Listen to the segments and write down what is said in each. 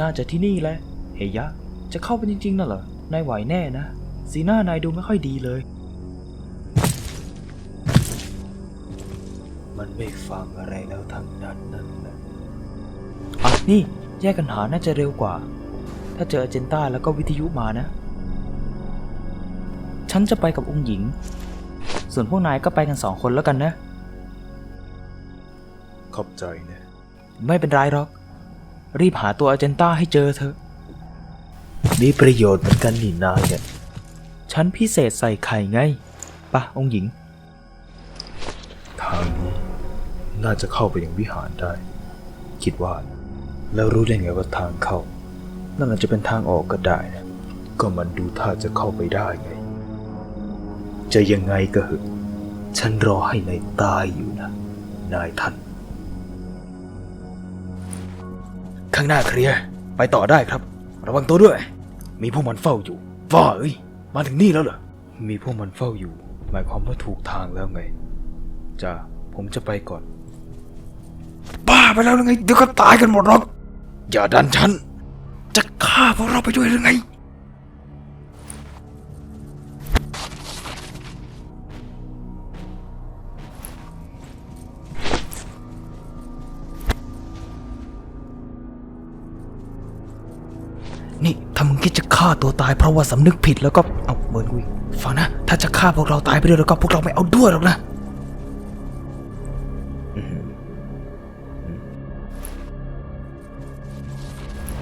น่าจะที่นี่แหละ เฮยะ จะเข้าไปจริงๆน่ะเหรอ นายไหวแน่นะ สีหน้านายดูไม่ค่อยดีเลย มันไม่ฟังอะไรแล้วทั้งนั้นนั่นแหละอะนี่ แยกกันหาน่าจะเร็วกว่า ถ้าเจอเจนต้าแล้วก็วิทยุมานะ ฉันจะไปกับองค์หญิง ส่วนพวกนายก็ไปกันสองคนแล้วกันนะ ขอบใจนะ ไม่เป็นไรหรอก รีบหาตัวอาเจนต้าให้เจอเถอะ มีประโยชน์เหมือนกันนี่นายเนี่ยฉันพิเศษใส่ไข่ไงปะองค์หญิง ทางนี้น่าจะเข้าไปยังวิหารได้ คิดว่า แล้วรู้ได้ไงว่าทางเข้า นั่นอาจจะเป็นทางออกก็ได้นะ ก็มันดูท่าจะเข้าไปได้ไง จะยังไงก็เหอะฉันรอให้นายตายอยู่นะ นายท่าน ข้างหน้าเคลียร์ ไปต่อได้ครับ ระวังตัวด้วย มีพวกมันเฝ้าอยู่ว้าเอ้ย มาถึงนี่แล้วเหรอ มีพวกมันเฝ้าอยู่ หมายความว่าถูกทางแล้วไง จ้า ผมจะไปก่อน บ้าไปแล้วหรือไง เดี๋ยวก็ตายกันหมดหรอก อย่าดันฉัน จะฆ่าพวกเราไปด้วยหรือไงาตัวตายเพราะว่าสำนึกผิดแล้วก็เอาเมินกุยฟังนะ ถ้าจะฆ่าพวกเราตายไปด้วยแล้วก็พวกเราไม่เอาด้วยหรอกนะ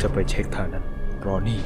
จะไปเช็คทางนั้น รอนี่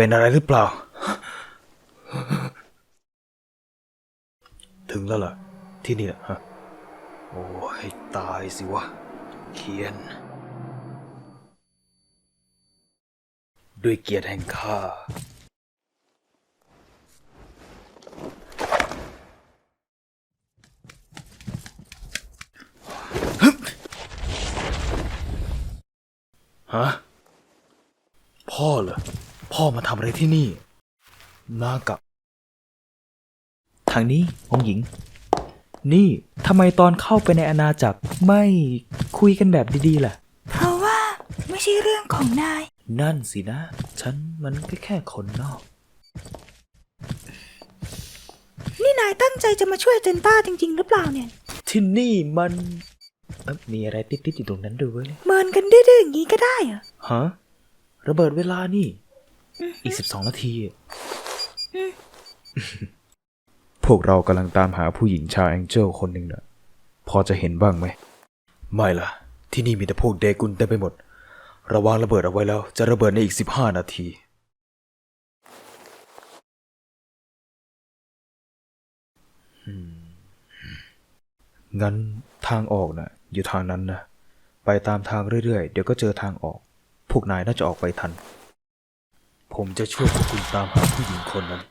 เป็นอะไรหรือเปล่า ถึงแล้วล่ะ ที่นี่นะฮะ โอ้ยตายสิวะเคียน ด้วยเกียรติแห่งข้าฮะพ่อเหรอ พ่อมาทำอะไรที่นี่ นากะ ทางนี้องค์หญิง นี่ทำไมตอนเข้าไปในอาณาจักรไม่คุยกันแบบดีๆล่ะ เพราะว่าไม่ใช่เรื่องของนาย นั่นสินะ ฉันมันก็แค่คนนอก นี่นายตั้งใจจะมาช่วยเจนต้าจริง ๆ หรือเปล่าเนี่ย ที่นี่มันเอ๊ะมีอะไรติดๆอยู่ตรงนั้นด้วยเมินกันดื้อๆอย่างนี้ก็ได้เหรอ ฮะระเบิดเวลานี่ อีกสิบสองนาที พวกเรากำลังตามหาผู้หญิงชาวแองเจิลคนหนึ่งนะพอจะเห็นบ้างไหม ไม่ล่ะ ที่นี่มีแต่พวกเดกุนเต็มไปหมด ระวังระเบิดเอาไว้แล้ว จะระเบิดในอีกสิบห้านาที งั้นทางออกนะ่ะ อยู่ทางนั้นนะ ไปตามทางเรื่อยๆ เดี๋ยวก็เจอทางออก พวกนายน่าจะออกไปทัน ผมจะช่วยพวกคุณตามหาผู้หญิงคนนั้น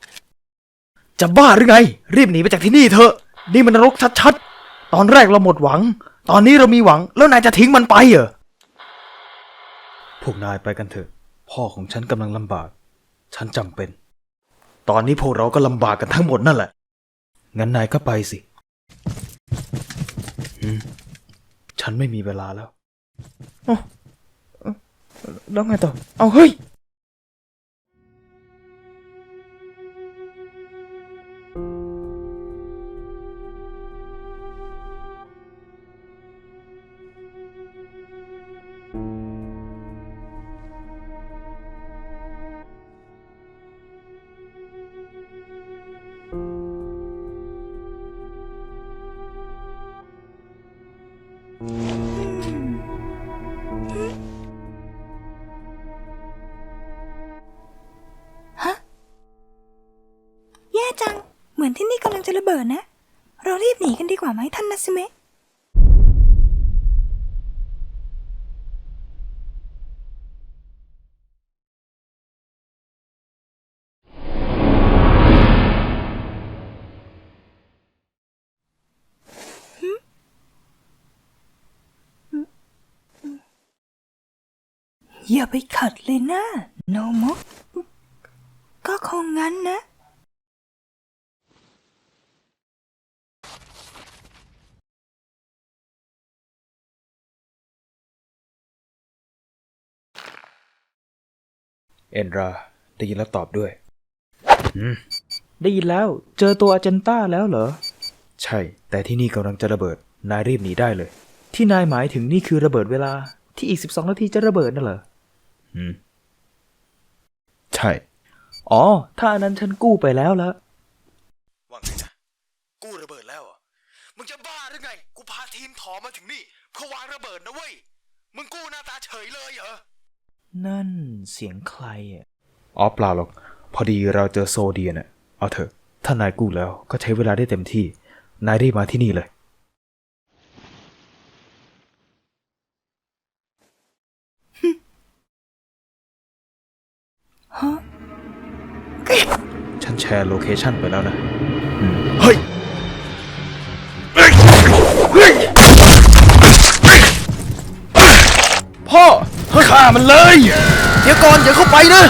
จะบ้าหรือไง รีบหนีไปจากที่นี่เถอะ นี่มันนรกชัดๆ ตอนแรกเราหมดหวัง ตอนนี้เรามีหวัง แล้วนายจะทิ้งมันไปเหรอ พวกนายไปกันเถอะ พ่อของฉันกำลังลำบาก ฉันจำเป็น ตอนนี้พวกเราก็ลำบากกันทั้งหมดนั่นแหละ งั้นนายก็ไปสิอืมฉันไม่มีเวลาแล้ว แล้วไงต่อ เอาเฮ้ย ว่าไหมท่านนาซึเมะอย่าไปขัดเลยนะ โนโมะก็คงงั้นนะ เอ็นราได้ยินแล้วตอบด้วย ได้ยินแล้ว เจอตัวอาเจนต้าแล้วเหรอ ใช่ แต่ที่นี่กำลังจะระเบิด นายรีบหนีได้เลย ที่นายหมายถึงนี่คือระเบิดเวลา ที่อีก 12 นาทีจะระเบิดน่ะเหรอใช่ อ๋อ ถ้าอันนั้นฉันกู้ไปแล้วละว่าไงนะกู้ระเบิดแล้วเหรอมึงจะบ้าหรือไง กูพาทีมถอมาถึงนี่เพื่อวางระเบิดนะเว้ย มึงกู้หน้าตาเฉยเลยเหรอ นั่นเสียงใครอะ อ๋อเปล่าหรอก พอดีเราเจอโซเดียน่ะ เอาเถอะ ถ้านายกู้แล้วก็ใช้เวลาได้เต็มที่ นายรีบมาที่นี่เลย ฮะ ฉันแชร์โลเคชั่นไปแล้วนะเฮ้ย พ่อ ฆ่ามันเลย เดี๋ยวก่อนอย่าเข้าไปนะ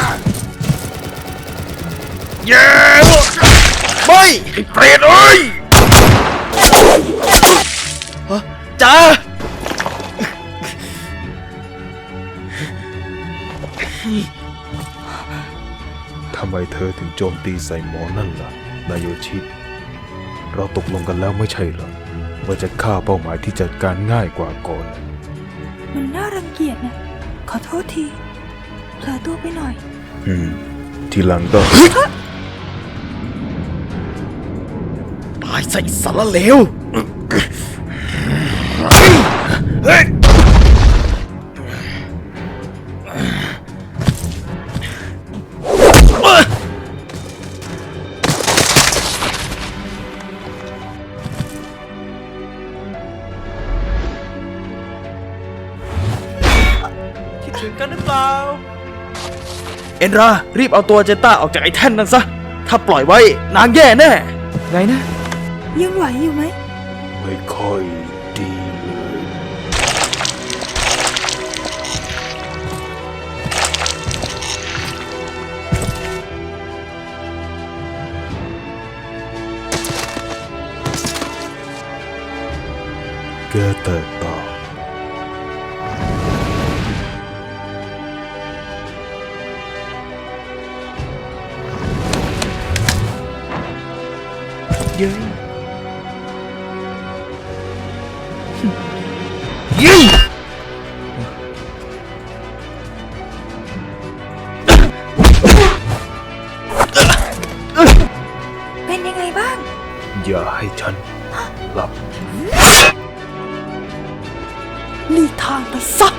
เย้ไม่ไอ้เปรตเอ้ยจ้าทำไมเธอถึงโจมตีใส่หมอนั่นล่ะ นายโยชิ เราตกลงกันแล้วไม่ใช่เหรอว่าจะฆ่าเป้าหมายที่จัดการง่ายกว่าก่อนมัน โทษทีเผลอตัวไปหน่อย อืม ทีหลังก็ ตายใส่สารเลวคิด อ็นรา รีบเอาตัวเจนต้าออกจากไอ้แท่นนั้นซะ ถ้าปล่อยไว้ นางแย่แน่ ไงนะ ยังไหวอยู่ไหม ไม่ค่อยดีเลยแกแตกต่ เย้ยยิงเป็นยังไงบ้าง อย่าให้ฉันหลับ หลีกทางไปซะ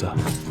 ย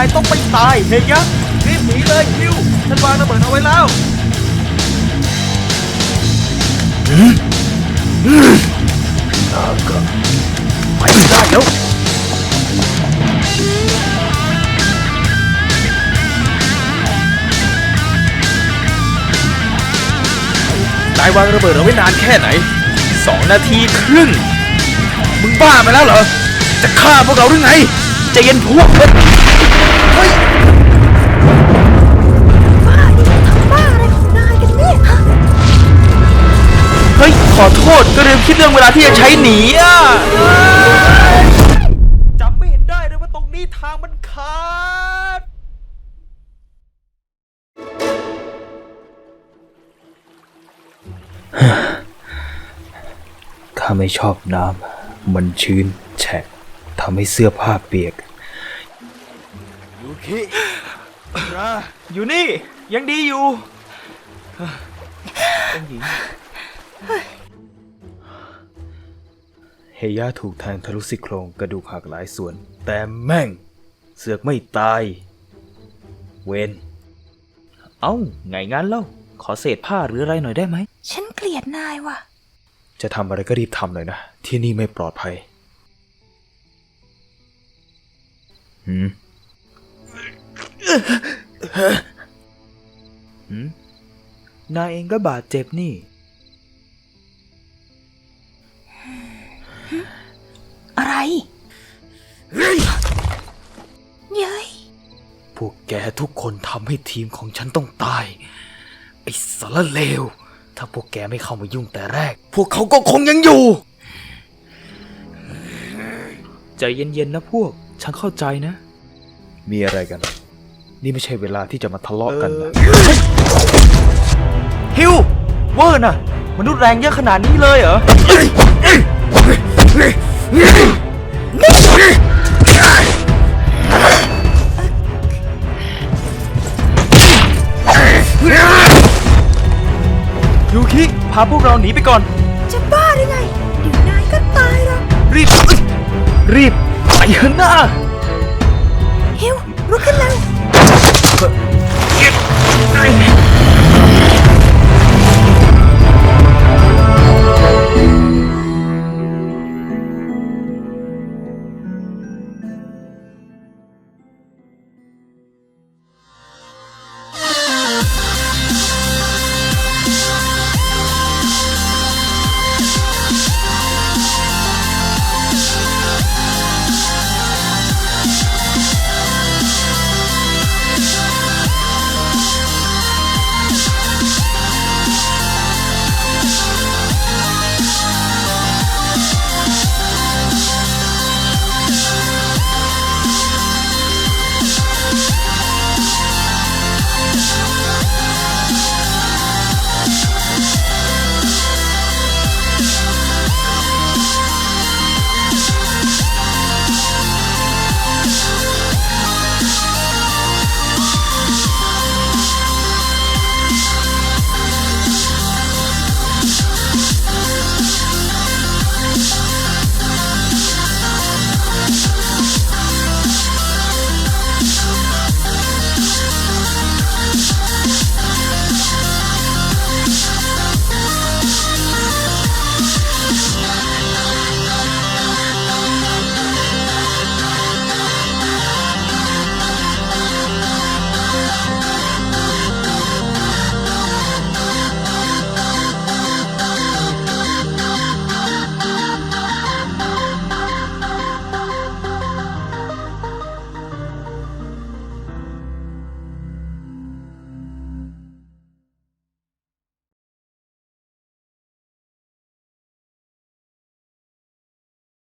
นายต้องไม่ตายเฮียะรีบหนีเลยคิวฉันวางระเบิดเอาไว้แล้วนาก็ไปไม่ได้แล้วนายวางระเบิดเอาไว้นานแค่ไหนสองนาทีครึ่งมึงบ้าไปแล้วเหรอ จะฆ่าพวกเราหรือไงใจะเย็นพวกเฮ้ย เฮ้ยบ้าดิทำบ้าอะไรของนายกันเนี่ยฮะเฮ้ย ขอโทษก็ลืมคิดเรื่องเวลาที่จะใช้หนีอะจำไม่เห็นได้เลยว่าตรงนี้ทางมันขาด ข้าไม่ชอบน้ำ มันชื้นแฉะทำให้เสื้อผ้าเปียก คิราอยู่นี่ ยังดีอยู่องหญิงเฮย่าถูกแทงทะลุซี่โครงกระดูกหักหลายส่วน แต่แม่ง เสือกไม่ตาย เวนเอ้าไงงั้นเล่า ขอเศษผ้าหรืออะไรหน่อยได้ไหม ฉันเกลียดนายว่ะ จะทำอะไรก็รีบทำเลยนะ ที่นี่ไม่ปลอดภัย หืม หืมนายเองก็บาดเจ็บนี่ อะไร เย้ย พวกแกทุกคนทำให้ทีมของฉันต้องตาย ไอ้สารเลว ถ้าพวกแกไม่เข้ามายุ่งแต่แรก พวกเขาก็คงยังอยู่ ใจเย็นๆนะพวก ฉันเข้าใจนะ มีอะไรกัน นี่ไม่ใช่เวลาที่จะมาทะเลาะกันนะฮิวเวอร์น่ะ มนุษย์แรงเยอะขนาดนี้เลยเหรอ ยูคิ พาพวกเราหนีไปก่อน จะบ้าได้ไงเดี๋ยวนายก็ตายหรอกรีบ รีบ ไปเถอะนะฮิวลุกขึ้นแล้ว เ